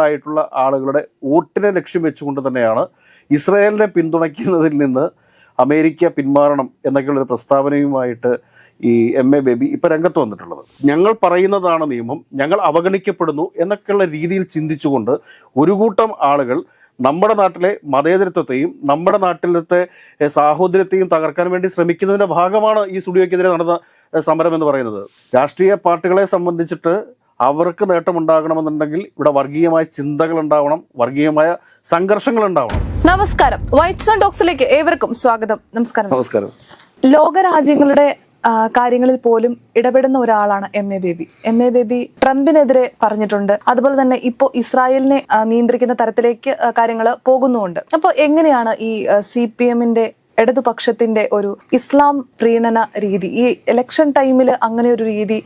ആയിട്ടുള്ള ആളുകളുടെ വോട്ടിനെ ലക്ഷ്യം വെച്ചുകൊണ്ട് തന്നെയാണ് ഇസ്രായേലിനെ പിന്തുണയ്ക്കുന്നതിൽ നിന്ന് അമേരിക്ക പിന്മാറണം എന്നൊക്കെയുള്ളൊരു പ്രസ്താവനയുമായിട്ട് ഈ എം എ ബേബി ഇപ്പം രംഗത്ത് വന്നിട്ടുള്ളത്. ഞങ്ങൾ പറയുന്നതാണ് നിയമം ഞങ്ങൾ അവഗണിക്കപ്പെടുന്നു എന്നൊക്കെയുള്ള രീതിയിൽ ചിന്തിച്ചുകൊണ്ട് ഒരു കൂട്ടം ആളുകൾ നമ്മുടെ നാട്ടിലെ മതേതരത്വത്തെയും നമ്മുടെ നാട്ടിലത്തെ സാഹോദര്യത്തെയും തകർക്കാൻ വേണ്ടി ശ്രമിക്കുന്നതിന്റെ ഭാഗമാണ് ഈ സ്റ്റുഡിയോയ്ക്കെതിരെ നടന്ന സമരം എന്ന് പറയുന്നത്. രാഷ്ട്രീയ പാർട്ടികളെ സംബന്ധിച്ചിട്ട് അവർക്ക് നേട്ടമുണ്ടാകണമെന്നുണ്ടെങ്കിൽ ഇവിടെ വർഗീയമായ ചിന്തകൾ ഉണ്ടാവണം വർഗീയമായ സംഘർഷങ്ങൾ ഉണ്ടാവണം. നമസ്കാരം. വൈറ്റ് സോൺ ഡോക്സിലേക്ക് ഏവർക്കും സ്വാഗതം. നമസ്കാരം നമസ്കാരം. ലോകരാജ്യങ്ങളുടെ കാര്യങ്ങളിൽ പോലും ഇടപെടുന്ന ഒരാളാണ് M A Baby M A Baby ട്രംപിനെതിരെ പറഞ്ഞിട്ടുണ്ട്. അതുപോലെ തന്നെ ഇപ്പോൾ ഇസ്രായേലിനെ നിയന്ത്രിക്കുന്ന തരത്തിലേക്ക് കാര്യങ്ങൾ പോകുന്നുണ്ട് അപ്പോൾ എങ്ങനെയാണ് ഈ സി പി എമ്മിന്റെ ഇടതുപക്ഷത്തിന്റെ ഒരു ഇസ്ലാം പ്രീണന രീതി. ഈ ഇലക്ഷൻ ടൈമിൽ അങ്ങനെ ഒരു രീതി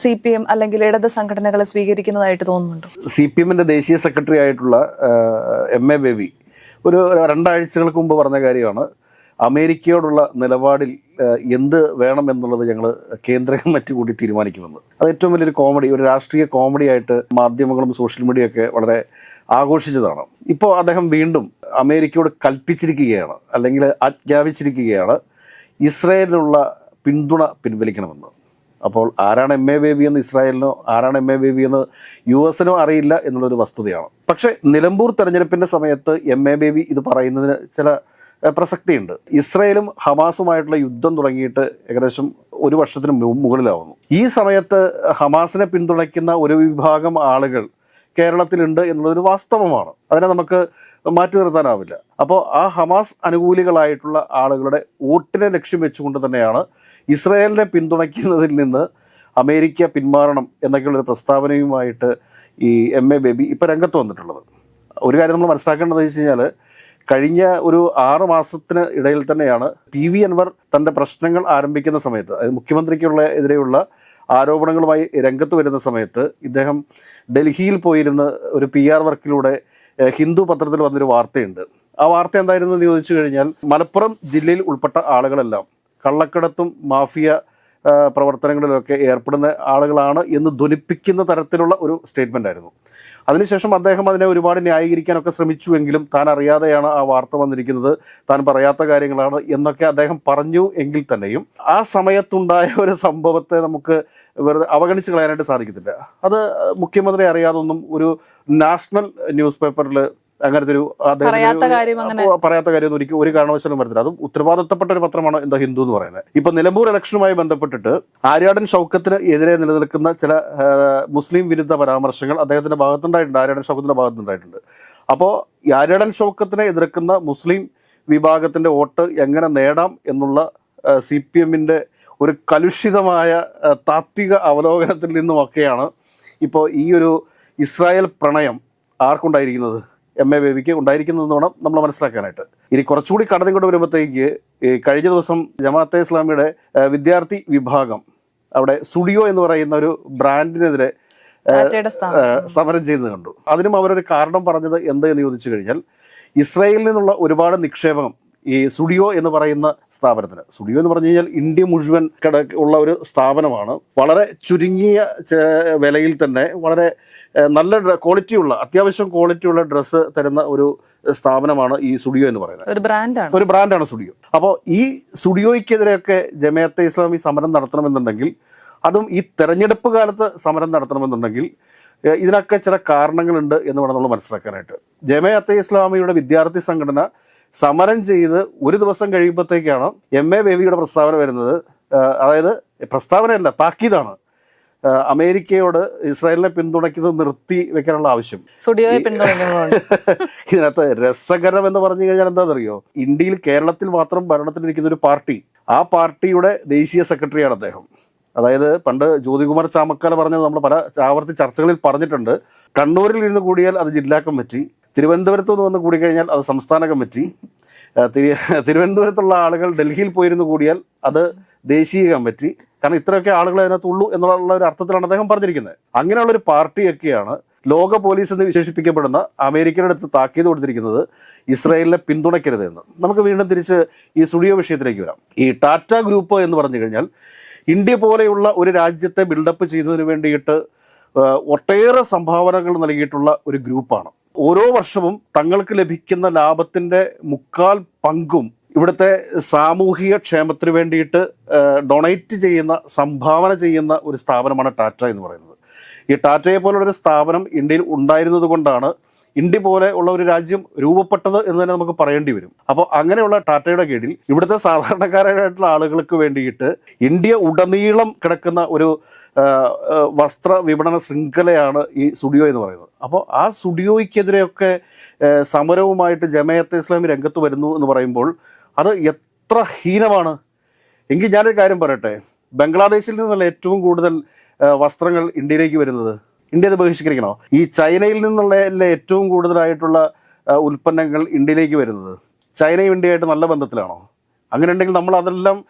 സി പി എം അല്ലെങ്കിൽ ഇടത് സംഘടനകൾ സ്വീകരിക്കുന്നതായിട്ട് തോന്നുന്നുണ്ട്? സി പി എമ്മിന്റെ ദേശീയ സെക്രട്ടറി ആയിട്ടുള്ള എം എ ബേബി ഒരു രണ്ടാഴ്ചകൾക്ക് മുമ്പ് പറഞ്ഞ കാര്യമാണ്. അമേരിക്കയോടുള്ള നിലപാടിൽ എന്ത് വേണം എന്നുള്ളത് ഞങ്ങൾ കേന്ദ്ര കമ്മിറ്റി കൂടി തീരുമാനിക്കുമെന്ന്. അത് ഏറ്റവും വലിയൊരു കോമഡി ഒരു രാഷ്ട്രീയ കോമഡി ആയിട്ട് മാധ്യമങ്ങളും സോഷ്യൽ മീഡിയ ഒക്കെ വളരെ ആഘോഷിച്ചതാണ്. ഇപ്പോൾ അദ്ദേഹം വീണ്ടും അമേരിക്കയോട് കൽപ്പിച്ചിരിക്കുകയാണ് അല്ലെങ്കിൽ ആജ്ഞാപിച്ചിരിക്കുകയാണ് ഇസ്രായേലിനുള്ള പിന്തുണ പിൻവലിക്കണമെന്ന്. അപ്പോൾ ആരാണ് എം എ ബേബി എന്ന് ഇസ്രായേലിനോ ആരാണ് എം എ ബേബി എന്ന് യു എസിനോ അറിയില്ല എന്നുള്ളൊരു വസ്തുതയാണ്. പക്ഷേ നിലമ്പൂർ തെരഞ്ഞെടുപ്പിന്റെ സമയത്ത് എം എ ബേബി ഇത് പറയുന്നതിന് ചില പ്രസക്തിയുണ്ട്. ഇസ്രായേലും ഹമാസുമായിട്ടുള്ള യുദ്ധം തുടങ്ങിയിട്ട് ഏകദേശം ഒരു വർഷത്തിന് മുകളിലാവുന്നു. ഈ സമയത്ത് ഹമാസിനെ പിന്തുണയ്ക്കുന്ന ഒരു വിഭാഗം ആളുകൾ കേരളത്തിലുണ്ട് എന്നുള്ളതൊരു വാസ്തവമാണ്. അതിനെ നമുക്ക് മാറ്റി നിർത്താനാവില്ല. അപ്പോൾ ആ ഹമാസ് അനുകൂലികളായിട്ടുള്ള ആളുകളുടെ വോട്ടിനെ ലക്ഷ്യം വെച്ചുകൊണ്ട് തന്നെയാണ് ഇസ്രായേലിനെ പിന്തുണയ്ക്കുന്നതിൽ നിന്ന് അമേരിക്ക പിന്മാറണം എന്നൊക്കെയുള്ളൊരു പ്രസ്താവനയുമായിട്ട് ഈ എം എ ബേബി ഇപ്പോൾ രംഗത്ത് വന്നിട്ടുള്ളത്. ഒരു കാര്യം നമ്മൾ മനസ്സിലാക്കേണ്ടത് വെച്ച് കഴിഞ്ഞാൽ കഴിഞ്ഞ ഒരു ആറ് മാസത്തിന് ഇടയിൽ തന്നെയാണ് പി വി അൻവർ തന്റെ പ്രശ്നങ്ങൾ ആരംഭിക്കുന്ന സമയത്ത് മുഖ്യമന്ത്രിക്കുള്ള എതിരെയുള്ള ആരോപണങ്ങളുമായി രംഗത്ത് വരുന്ന സമയത്ത് ഇദ്ദേഹം ഡൽഹിയിൽ പോയിരുന്ന് ഒരു പി ആർ വർക്കിലൂടെ ഹിന്ദു പത്രത്തിൽ വന്നൊരു വാർത്തയുണ്ട്. ആ വാർത്ത എന്തായിരുന്നു എന്ന് ചോദിച്ചു കഴിഞ്ഞാൽ മലപ്പുറം ജില്ലയിൽ ഉൾപ്പെട്ട ആളുകളെല്ലാം കള്ളക്കടത്തും മാഫിയ പ്രവർത്തനങ്ങളിലൊക്കെ ഏർപ്പെടുന്ന ആളുകളാണ് എന്ന് ധ്വനിപ്പിക്കുന്ന തരത്തിലുള്ള ഒരു സ്റ്റേറ്റ്മെന്റ് ആയിരുന്നു. അതിനുശേഷം അദ്ദേഹം അതിനെ ഒരുപാട് ന്യായീകരിക്കാനൊക്കെ ശ്രമിച്ചുവെങ്കിലും താൻ അറിയാതെയാണ് ആ വാർത്ത വന്നിരിക്കുന്നത്. താൻ പറയാത്ത കാര്യങ്ങളാണ് എന്നൊക്കെ അദ്ദേഹം പറഞ്ഞു എങ്കിൽ തന്നെയും ആ സമയത്തുണ്ടായ ഒരു സംഭവത്തെ നമുക്ക് വെറുതെ അവഗണിച്ച് കളയാനായിട്ട് സാധിക്കത്തില്ല. അത് മുഖ്യമന്ത്രി അറിയാതൊന്നും ഒരു നാഷണൽ ന്യൂസ് പേപ്പറിൽ അങ്ങനത്തെ ഒരു പറയാത്ത കാര്യം ഒരിക്കലും ഒരു കാരണവശാലും വരത്തില്ല. അതും ഉത്തരവാദിത്തപ്പെട്ട ഒരു പത്രമാണ് എന്താ ഹിന്ദു എന്ന് പറയുന്നത്. ഇപ്പൊ നിലമ്പൂർ ഇലക്ഷനുമായി ബന്ധപ്പെട്ടിട്ട് ആര്യാടൻ ഷൗക്കത്തിന് എതിരെ നിലനിൽക്കുന്ന ചില മുസ്ലിം വിരുദ്ധ പരാമർശങ്ങൾ അദ്ദേഹത്തിന്റെ ഭാഗത്തുണ്ടായിട്ടുണ്ട്. ആര്യാടൻ ഷൗക്കത്തിന്റെ ഭാഗത്തുണ്ടായിട്ടുണ്ട്. അപ്പോൾ ആര്യാടൻ ഷൗക്കത്തിനെ എതിർക്കുന്ന മുസ്ലിം വിഭാഗത്തിന്റെ വോട്ട് എങ്ങനെ നേടാം എന്നുള്ള സി പി എമ്മിന്റെ ഒരു കലുഷിതമായ താത്വിക അവലോകനത്തിൽ നിന്നുമൊക്കെയാണ് ഇപ്പോൾ ഈ ഒരു ഇസ്രായേൽ പ്രണയം ആർക്കുണ്ടായിരിക്കുന്നത്? എം എ ബേബിക്ക് ഉണ്ടായിരിക്കുന്നതെന്ന് വേണം നമ്മൾ മനസ്സിലാക്കാനായിട്ട്. ഇനി കുറച്ചുകൂടി കടന്നിങ്ങോട്ട് വരുമ്പോഴത്തേക്ക് കഴിഞ്ഞ ദിവസം ജമാഅത്തെ ഇസ്ലാമിയുടെ വിദ്യാർത്ഥി വിഭാഗം അവിടെ സ്റ്റുഡിയോ എന്ന് പറയുന്ന ഒരു ബ്രാൻഡിനെതിരെ സമരം ചെയ്തത് കണ്ടു. അതിനും അവരൊരു കാരണം പറഞ്ഞത് എന്ത് എന്ന് ചോദിച്ചു കഴിഞ്ഞാൽ ഇസ്രായേലിൽ നിന്നുള്ള ഒരുപാട് നിക്ഷേപം ഈ സ്റ്റുഡിയോ എന്ന് പറയുന്ന സ്ഥാപനത്തിന്. സ്റ്റുഡിയോ എന്ന് പറഞ്ഞു കഴിഞ്ഞാൽ ഇന്ത്യ മുഴുവൻ കട ഉള്ള ഒരു സ്ഥാപനമാണ്. വളരെ ചുരുങ്ങിയ വിലയിൽ തന്നെ വളരെ നല്ല ക്വാളിറ്റിയുള്ള അത്യാവശ്യം ക്വാളിറ്റിയുള്ള ഡ്രസ്സ് തരുന്ന ഒരു സ്ഥാപനമാണ് ഈ സ്റ്റുഡിയോ എന്ന് പറയുന്നത്. ഒരു ബ്രാൻഡാണ് ഒരു ബ്രാൻഡാണ് സ്റ്റുഡിയോ അപ്പോൾ ഈ സ്റ്റുഡിയോയ്ക്കെതിരെയൊക്കെ ജമയത്തെ ഇസ്ലാമി സമരം നടത്തണമെന്നുണ്ടെങ്കിൽ അതും ഈ തെരഞ്ഞെടുപ്പ് കാലത്ത് സമരം നടത്തണമെന്നുണ്ടെങ്കിൽ ഇതിനൊക്കെ ചില കാരണങ്ങളുണ്ട് എന്ന് വേണം നമ്മൾ മനസ്സിലാക്കാനായിട്ട്. ജമയത്തെ ഇസ്ലാമിയുടെ വിദ്യാർത്ഥി സംഘടന സമരം ചെയ്ത് ഒരു ദിവസം കഴിയുമ്പോഴത്തേക്കാണ് എം എ ബേബിയുടെ പ്രസ്താവന വരുന്നത്. അതായത് പ്രസ്താവനയല്ല താക്കീതാണ്. അമേരിക്കയോട് ഇസ്രായേലിനെ പിന്തുണയ്ക്കുന്നത് നിർത്തി വെക്കാനുള്ള ആവശ്യം. ഇതിനകത്ത് രസകരം എന്ന് പറഞ്ഞു കഴിഞ്ഞാൽ എന്താണെന്നറിയോ? ഇന്ത്യയിൽ കേരളത്തിൽ മാത്രം ഭരണത്തിലിരിക്കുന്ന ഒരു പാർട്ടി ആ പാർട്ടിയുടെ ദേശീയ സെക്രട്ടറിയാണ് അദ്ദേഹം. അതായത് പണ്ട് ജ്യോതികുമാർ ചാമക്കാല പറഞ്ഞത് നമ്മൾ പല ആവർത്തി ചർച്ചകളിൽ പറഞ്ഞിട്ടുണ്ട്. കണ്ണൂരിൽ ഇരുന്ന് കൂടിയാൽ അത് ജില്ലാ കമ്മിറ്റി തിരുവനന്തപുരത്ത് നിന്ന് വന്ന് കൂടിക്കഴിഞ്ഞാൽ അത് സംസ്ഥാന കമ്മിറ്റി. തിരുവനന്തപുരത്തുള്ള ആളുകൾ ഡൽഹിയിൽ പോയിരുന്നു കൂടിയാൽ അത് ദേശീയ കമ്മിറ്റി. കാരണം ഇത്രയൊക്കെ ആളുകൾ അതിനകത്തുള്ളൂ എന്നുള്ള ഒരു അർത്ഥത്തിലാണ് അദ്ദേഹം പറഞ്ഞിരിക്കുന്നത്. അങ്ങനെയുള്ള ഒരു പാർട്ടിയൊക്കെയാണ് ലോക പോലീസ് എന്ന് വിശേഷിപ്പിക്കപ്പെടുന്ന അമേരിക്കയുടെ അടുത്ത് താക്കീത് കൊടുത്തിരിക്കുന്നത് ഇസ്രായേലിനെ പിന്തുണയ്ക്കരുത് എന്ന്. നമുക്ക് വീണ്ടും തിരിച്ച് ഈ സ്റ്റുഡിയോ വിഷയത്തിലേക്ക് വരാം. ഈ ടാറ്റ ഗ്രൂപ്പ് എന്ന് പറഞ്ഞു കഴിഞ്ഞാൽ ഇന്ത്യ പോലെയുള്ള ഒരു രാജ്യത്തെ ബിൽഡപ്പ് ചെയ്യുന്നതിന് വേണ്ടിയിട്ട് ഒട്ടേറെ സംഭാവനകൾ നൽകിയിട്ടുള്ള ഒരു ഗ്രൂപ്പാണ്. ഓരോ വർഷവും തങ്ങൾക്ക് ലഭിക്കുന്ന ലാഭത്തിന്റെ മുക്കാൽ പങ്കും ഇവിടുത്തെ സാമൂഹിക ക്ഷേമത്തിന് വേണ്ടിയിട്ട് ഡൊണേറ്റ് ചെയ്യുന്ന സംഭാവന ചെയ്യുന്ന ഒരു സ്ഥാപനമാണ് ടാറ്റ എന്ന് പറയുന്നത്. ഈ ടാറ്റയെ പോലുള്ള ഒരു സ്ഥാപനം ഇന്ത്യയിൽ ഉണ്ടായിരുന്നത് കൊണ്ടാണ് ഇന്ത്യ പോലെ ഉള്ള ഒരു രാജ്യം രൂപപ്പെട്ടത് എന്ന് തന്നെ നമുക്ക് പറയേണ്ടി വരും. അപ്പോൾ അങ്ങനെയുള്ള ടാറ്റയുടെ കീഴിൽ ഇവിടുത്തെ സാധാരണക്കാരായിട്ടുള്ള ആളുകൾക്ക് വേണ്ടിയിട്ട് ഇന്ത്യ ഉടനീളം കിടക്കുന്ന ഒരു വസ്ത്ര വിപണന ശൃംഖലയാണ് ഈ സ്റ്റുഡിയോ എന്ന് പറയുന്നത്. അപ്പോൾ ആ സ്റ്റുഡിയോയ്ക്കെതിരെയൊക്കെ സമരവുമായിട്ട് ജമയത്തെ ഇസ്ലാമി രംഗത്ത് വരുന്നു എന്ന് പറയുമ്പോൾ അത് എത്ര ഹീനമാണ്. എങ്കിൽ ഞാനൊരു കാര്യം പറയട്ടെ. ബംഗ്ലാദേശിൽ നിന്നല്ല ഏറ്റവും കൂടുതൽ വസ്ത്രങ്ങൾ ഇന്ത്യയിലേക്ക് വരുന്നത്. ഇന്ത്യ അത് ബഹിഷ്കരിക്കണോ? ഈ ചൈനയിൽ നിന്നുള്ള ഏറ്റവും കൂടുതലായിട്ടുള്ള ഉൽപ്പന്നങ്ങൾ ഇന്ത്യയിലേക്ക് വരുന്നത്. ചൈനയും ഇന്ത്യയായിട്ട് നല്ല ബന്ധത്തിലാണോ? അങ്ങനെ ഉണ്ടെങ്കിൽ നമ്മൾ അതെല്ലാം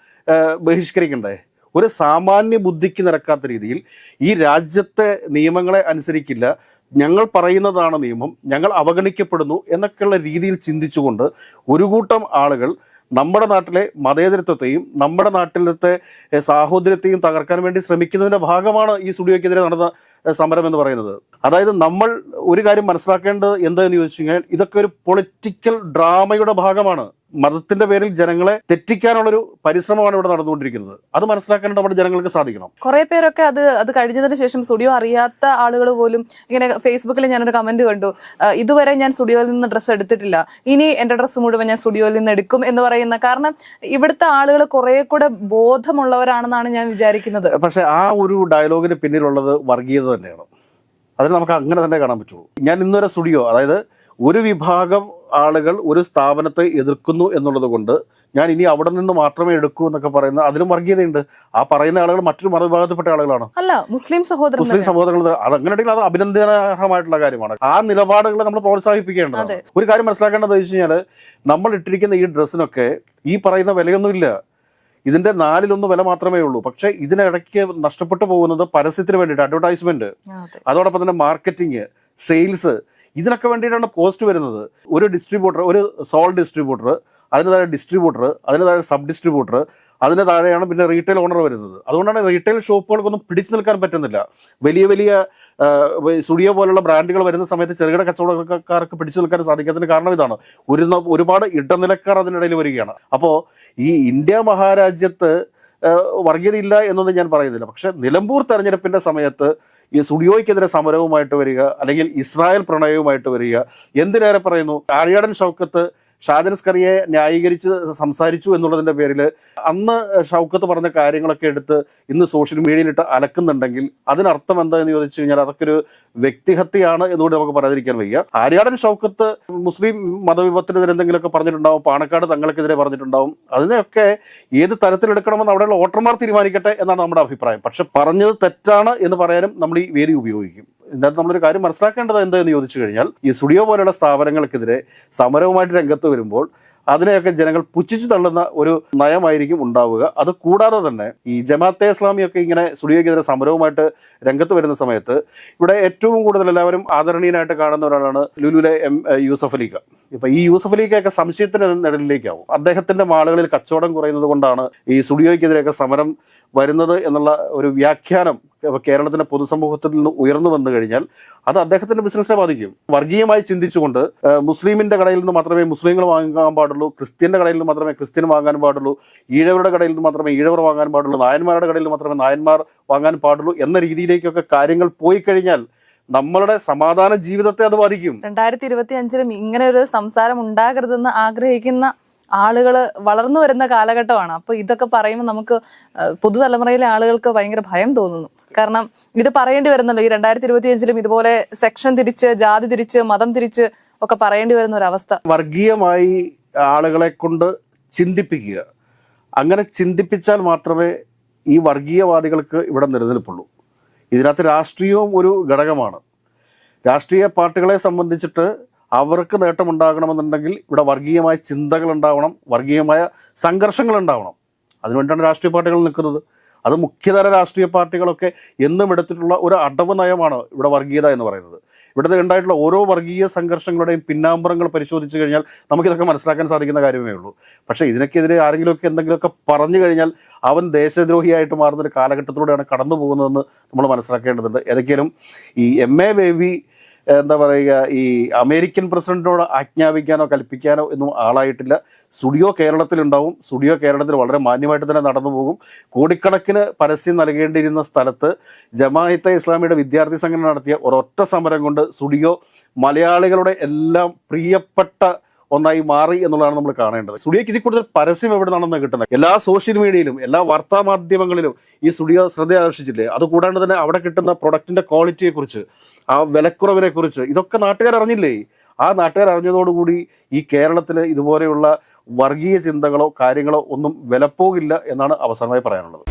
ബഹിഷ്കരിക്കണ്ടേ? ഒരു സാമാന്യ ബുദ്ധിക്ക് നിരക്കാത്ത രീതിയിൽ ഈ രാജ്യത്തെ നിയമങ്ങളെ അനുസരിക്കില്ല. ഞങ്ങൾ പറയുന്നതാണ് നിയമം ഞങ്ങൾ അവഗണിക്കപ്പെടുന്നു എന്നൊക്കെയുള്ള രീതിയിൽ ചിന്തിച്ചുകൊണ്ട് ഒരു കൂട്ടം ആളുകൾ നമ്മുടെ നാട്ടിലെ മതേതരത്വത്തെയും നമ്മുടെ നാട്ടിലത്തെ സാഹോദര്യത്തെയും തകർക്കാൻ വേണ്ടി ശ്രമിക്കുന്നതിന്റെ ഭാഗമാണ് ഈ സ്റ്റുഡിയോയ്ക്കെതിരെ നടന്ന സമരം എന്ന് പറയുന്നത്. അതായത് നമ്മൾ ഒരു കാര്യം മനസ്സിലാക്കേണ്ടത് എന്താണെന്ന് ചോദിച്ചു കഴിഞ്ഞാൽ ഇതൊക്കെ ഒരു പൊളിറ്റിക്കൽ ഡ്രാമയുടെ ഭാഗമാണ്. മതത്തിന്റെ പേരിൽ ജനങ്ങളെ തെറ്റിക്കാനുള്ളൊരു പരിശ്രമമാണ് ഇവിടെ നടന്നുകൊണ്ടിരിക്കുന്നത്. അത് മനസ്സിലാക്കാൻ നമ്മുടെ ജനങ്ങൾക്ക് സാധിക്കണം. കുറെ പേരൊക്കെ അത് അത് കഴിഞ്ഞതിന് ശേഷം സ്റ്റുഡിയോ അറിയാത്ത ആളുകൾ പോലും ഇങ്ങനെ ഫേസ്ബുക്കിൽ ഞാനൊരു കമന്റ് കണ്ടു. ഇതുവരെ ഞാൻ സ്റ്റുഡിയോയിൽ നിന്ന് ഡ്രസ്സ് എടുത്തിട്ടില്ല. ഇനി എന്റെ ഡ്രസ്സ് മുഴുവൻ ഞാൻ സ്റ്റുഡിയോയിൽ നിന്ന് എടുക്കും എന്ന് പറയുന്ന കാരണം ഇവിടുത്തെ ആളുകൾ കുറെ കൂടെ ബോധമുള്ളവരാണെന്നാണ് ഞാൻ വിചാരിക്കുന്നത്. പക്ഷെ ആ ഒരു ഡയലോഗിന് പിന്നിലുള്ളത് വർഗീയത തന്നെയാണ്. അതിന് നമുക്ക് അങ്ങനെ തന്നെ കാണാൻ പറ്റുള്ളൂ. ഞാൻ ഇന്നൊരു സ്റ്റുഡിയോ അതായത് ഒരു വിഭാഗം ആളുകൾ ഒരു സ്ഥാപനത്തെ എതിർക്കുന്നു എന്നുള്ളത് കൊണ്ട് ഞാൻ ഇനി അവിടെ നിന്ന് മാത്രമേ എടുക്കൂ എന്നൊക്കെ പറയുന്ന അതിലും വർഗീയതയുണ്ട്. ആ പറയുന്ന ആളുകൾ മറ്റൊരു മതവിഭാഗത്തിൽപ്പെട്ട ആളുകളാണ്? അല്ല മുസ്ലിം സഹോദരൻ മുസ്ലിം സഹോദരങ്ങൾ അത് അങ്ങനെ ഉണ്ടെങ്കിൽ അത് അഭിനന്ദനാർഹമായിട്ടുള്ള കാര്യമാണ്. ആ നിലപാടുകളെ നമ്മൾ പ്രോത്സാഹിപ്പിക്കേണ്ടതാണ്. ഒരു കാര്യം മനസ്സിലാക്കേണ്ടത് വെച്ച് കഴിഞ്ഞാൽ നമ്മൾ ഇട്ടിരിക്കുന്ന ഈ ഡ്രസ്സിനൊക്കെ ഈ പറയുന്ന വിലയൊന്നുമില്ല. ഇതിന്റെ നാലിലൊന്ന് വില മാത്രമേ ഉള്ളൂ. പക്ഷെ ഇതിനിടയ്ക്ക് നഷ്ടപ്പെട്ടു പോകുന്നത് പരസ്യത്തിന് വേണ്ടിയിട്ട് അഡ്വർടൈസ്മെന്റ് അതെ. അതോടൊപ്പം തന്നെ മാർക്കറ്റിംഗ് സെയിൽസ് ഇതിനൊക്കെ വേണ്ടിയിട്ടാണ് പോസ്റ്റ് വരുന്നത്. ഒരു ഡിസ്ട്രിബ്യൂട്ടർ ഒരു സോൾ ഡിസ്ട്രിബ്യൂട്ടർ അതിന് താഴെ ഡിസ്ട്രിബ്യൂട്ടർ അതിന് താഴെ സബ് ഡിസ്ട്രിബ്യൂട്ടർ അതിന് താഴെയാണ് പിന്നെ റീറ്റെയിൽ ഓണർ വരുന്നത്. അതുകൊണ്ടാണ് റീറ്റെയിൽ ഷോപ്പുകൾക്കൊന്നും പിടിച്ചു നിൽക്കാൻ പറ്റുന്നില്ല. വലിയ വലിയ സ്റ്റുഡിയോ പോലുള്ള ബ്രാൻഡുകൾ വരുന്ന സമയത്ത് ചെറുകിട കച്ചവടക്കാർക്ക് പിടിച്ചു നിൽക്കാൻ സാധിക്കാത്തതിന് കാരണം ഇതാണ്. ഒരു ഒരുപാട് ഇടനിലക്കാർ അതിനിടയിൽ വരികയാണ്. അപ്പോൾ ഈ ഇന്ത്യ മഹാരാജ്യത്ത് വർഗീയതയില്ല എന്നൊന്നും ഞാൻ പറയുന്നില്ല. പക്ഷെ നിലമ്പൂർ തെരഞ്ഞെടുപ്പിന്റെ സമയത്ത് ഈ സുഡിയോയ്ക്കെതിരെ സമരവുമായിട്ട് വരിക അല്ലെങ്കിൽ ഇസ്രായേൽ പ്രണയവുമായിട്ട് വരിക എന്തിനേറെ പറയുന്നു? ആര്യാടൻ ഷൗക്കത്ത് ഷാജൻസ്കറിയെ ന്യായീകരിച്ച് സംസാരിച്ചു എന്നുള്ളതിന്റെ പേരിൽ അന്ന് ഷൗക്കത്ത് പറഞ്ഞ കാര്യങ്ങളൊക്കെ എടുത്ത് ഇന്ന് സോഷ്യൽ മീഡിയയിലിട്ട് അലക്കുന്നുണ്ടെങ്കിൽ അതിനർത്ഥം എന്താ എന്ന് ചോദിച്ചു കഴിഞ്ഞാൽ അതൊക്കെ ഒരു വ്യക്തിഹത്യയാണ് എന്നുകൂടി നമുക്ക് പറയാതിരിക്കാൻ വയ്യ. ആര്യാടൻ ഷൗക്കത്ത് മുസ്ലിം മതവിഭത്തിനെതിരെ എന്തെങ്കിലുമൊക്കെ പറഞ്ഞിട്ടുണ്ടാവും പാണക്കാട് തങ്ങൾക്കെതിരെ പറഞ്ഞിട്ടുണ്ടാവും അതിനെയൊക്കെ ഏത് തരത്തിലെടുക്കണമെന്ന് അവിടെയുള്ള വോട്ടർമാർ തീരുമാനിക്കട്ടെ എന്നാണ് നമ്മുടെ അഭിപ്രായം. പക്ഷെ പറഞ്ഞത് തെറ്റാണ് എന്ന് പറയാനും നമ്മൾ ഈ വേദി ഉപയോഗിക്കും. ഇതിനകത്ത് നമ്മളൊരു കാര്യം മനസ്സിലാക്കേണ്ടത് എന്താണെന്ന് ചോദിച്ചു കഴിഞ്ഞാൽ ഈ സ്റ്റുഡിയോ പോലെയുള്ള സ്ഥാപനങ്ങൾക്കെതിരെ സമരവുമായിട്ട് രംഗത്ത് വരുമ്പോൾ അതിനെയൊക്കെ ജനങ്ങൾ പുച്ഛിച്ചു തള്ളുന്ന ഒരു നയമായിരിക്കും ഉണ്ടാവുക. അത് കൂടാതെ തന്നെ ഈ ജമാഅത്തെ ഇസ്ലാമിയൊക്കെ ഇങ്ങനെ സ്റ്റുഡിയോക്കെതിരെ സമരവുമായിട്ട് രംഗത്ത് വരുന്ന സമയത്ത് ഇവിടെ ഏറ്റവും കൂടുതൽ എല്ലാവരും ആദരണീയനായിട്ട് കാണുന്ന ഒരാളാണ് ലുലുലെ എം യൂസഫ് അലീഖ ഇപ്പൊ ഈ യൂസഫ് അലീഖയൊക്കെ സംശയത്തിന് നിഴലിലേക്കാവും. അദ്ദേഹത്തിന്റെ മാളുകളിൽ കച്ചവടം കുറയുന്നത് കൊണ്ടാണ് ഈ സ്റ്റുഡിയോയ്ക്കെതിരെയൊക്കെ സമരം വരുന്നത് എന്നുള്ള ഒരു വ്യാഖ്യാനം കേരളത്തിന്റെ പൊതുസമൂഹത്തിൽ നിന്ന് ഉയർന്നു വന്നു കഴിഞ്ഞാൽ അത് അദ്ദേഹത്തിന്റെ ബിസിനസ്സിനെ ബാധിക്കും. വർഗീയമായി ചിന്തിച്ചുകൊണ്ട് മുസ്ലിമിന്റെ കടയിൽ നിന്ന് മാത്രമേ മുസ്ലിങ്ങൾ വാങ്ങാൻ പാടുള്ളൂ ക്രിസ്ത്യന്റെ കടയിൽ നിന്ന് മാത്രമേ ക്രിസ്ത്യൻ വാങ്ങാൻ പാടുള്ളൂ ഈഴവരുടെ കടയിൽ നിന്ന് മാത്രമേ ഈഴവർ വാങ്ങാൻ പാടുള്ളൂ നായന്മാരുടെ കടയിൽ നിന്ന് മാത്രമേ നായന്മാർ വാങ്ങാൻ പാടുള്ളൂ എന്ന രീതിയിലേക്കൊക്കെ കാര്യങ്ങൾ പോയി കഴിഞ്ഞാൽ നമ്മളുടെ സമാധാന ജീവിതത്തെ അത് ബാധിക്കും. രണ്ടായിരത്തി ഇരുപത്തി അഞ്ചിലും ഇങ്ങനെ ഒരു സംസാരം ഉണ്ടാകരുതെന്ന് ആഗ്രഹിക്കുന്ന ആളുകൾ വളർന്നു വരുന്ന കാലഘട്ടമാണ്. അപ്പൊ ഇതൊക്കെ പറയുമ്പോൾ നമുക്ക് പുതുതലമുറയിലെ ആളുകൾക്ക് ഭയങ്കര ഭയം തോന്നുന്നു. കാരണം ഇത് പറയേണ്ടി വരുന്നല്ലോ ഈ രണ്ടായിരത്തി ഇരുപത്തി അഞ്ചിലും ഇതുപോലെ സെക്ഷൻ തിരിച്ച് ജാതി തിരിച്ച് മതം തിരിച്ച് ഒക്കെ പറയേണ്ടി വരുന്ന ഒരു അവസ്ഥ. വർഗീയമായി ആളുകളെ കൊണ്ട് ചിന്തിപ്പിക്കുക. അങ്ങനെ ചിന്തിപ്പിച്ചാൽ മാത്രമേ ഈ വർഗീയവാദികൾക്ക് ഇവിടെ നിലനിൽപ്പുള്ളൂ. ഇതിനകത്ത് രാഷ്ട്രീയവും ഒരു ഘടകമാണ്. രാഷ്ട്രീയ പാർട്ടികളെ സംബന്ധിച്ചിട്ട് അവർക്ക് നേട്ടമുണ്ടാകണമെന്നുണ്ടെങ്കിൽ ഇവിടെ വർഗീയമായ ചിന്തകൾ ഉണ്ടാവണം വർഗീയമായ സംഘർഷങ്ങൾ ഉണ്ടാവണം. അതിനുവേണ്ടിയാണ് രാഷ്ട്രീയ പാർട്ടികൾ നിൽക്കുന്നത്. അത് മുഖ്യതര രാഷ്ട്രീയ പാർട്ടികളൊക്കെ എന്നും എടുത്തിട്ടുള്ള ഒരു അടവ് നയമാണ് ഇവിടെ വർഗീയത എന്ന് പറയുന്നത്. ഇവിടെ ഉണ്ടായിട്ടുള്ള ഓരോ വർഗീയ സംഘർഷങ്ങളുടെയും പിന്നാമ്പുറങ്ങൾ പരിശോധിച്ച് കഴിഞ്ഞാൽ നമുക്കിതൊക്കെ മനസ്സിലാക്കാൻ സാധിക്കുന്ന കാര്യമേ ഉള്ളൂ. പക്ഷേ ഇതിനൊക്കെതിരെ ആരെങ്കിലുമൊക്കെ എന്തെങ്കിലുമൊക്കെ പറഞ്ഞു കഴിഞ്ഞാൽ അവൻ ദേശദ്രോഹിയായിട്ട് മാറുന്ന ഒരു കാലഘട്ടത്തിലൂടെയാണ് കടന്നു പോകുന്നതെന്ന് നമ്മൾ മനസ്സിലാക്കേണ്ടതുണ്ട്. ഏതൊക്കെയാലും ഈ എം എ ബേബി എന്താ പറയുക ഈ അമേരിക്കൻ പ്രസിഡന്റിനോട് ആജ്ഞാപിക്കാനോ കൽപ്പിക്കാനോ ഒന്നും ആളായിട്ടില്ല. സ്റ്റുഡിയോ കേരളത്തിലുണ്ടാവും. സ്റ്റുഡിയോ കേരളത്തിൽ വളരെ മാന്യമായിട്ട് തന്നെ നടന്നു പോകും. കോടിക്കണക്കിന് പരസ്യം നൽകേണ്ടിയിരുന്ന സ്ഥലത്ത് ജമാഅത്തെ ഇസ്ലാമിയുടെ വിദ്യാർത്ഥി സംഘടന നടത്തിയ ഒരൊറ്റ സമരം കൊണ്ട് സ്റ്റുഡിയോ മലയാളികളുടെ എല്ലാം പ്രിയപ്പെട്ട ഒന്നായി മാറി എന്നുള്ളതാണ് നമ്മൾ കാണേണ്ടത്. സ്റ്റുഡിയോക്ക് ഇതിൽ കൂടുതൽ പരസ്യം എവിടെ നിന്നാണെന്ന് കിട്ടുന്നത്? എല്ലാ സോഷ്യൽ മീഡിയയിലും എല്ലാ വാർത്താ മാധ്യമങ്ങളിലും ഈ സ്റ്റുഡിയോ ശ്രദ്ധ ആകർഷിച്ചില്ലേ? അതുകൂടാണ്ട് തന്നെ അവിടെ കിട്ടുന്ന പ്രൊഡക്റ്റിന്റെ ക്വാളിറ്റിയെ കുറിച്ച് ആ വിലക്കുറവിനെ കുറിച്ച് ഇതൊക്കെ നാട്ടുകാർ അറിഞ്ഞില്ലേ? ആ നാട്ടുകാർ അറിഞ്ഞതോടുകൂടി ഈ കേരളത്തിൽ ഇതുപോലെയുള്ള വർഗീയ ചിന്തകളോ കാര്യങ്ങളോ ഒന്നും വിലപ്പോകില്ല എന്നാണ് അവസാനമായി പറയാനുള്ളത്.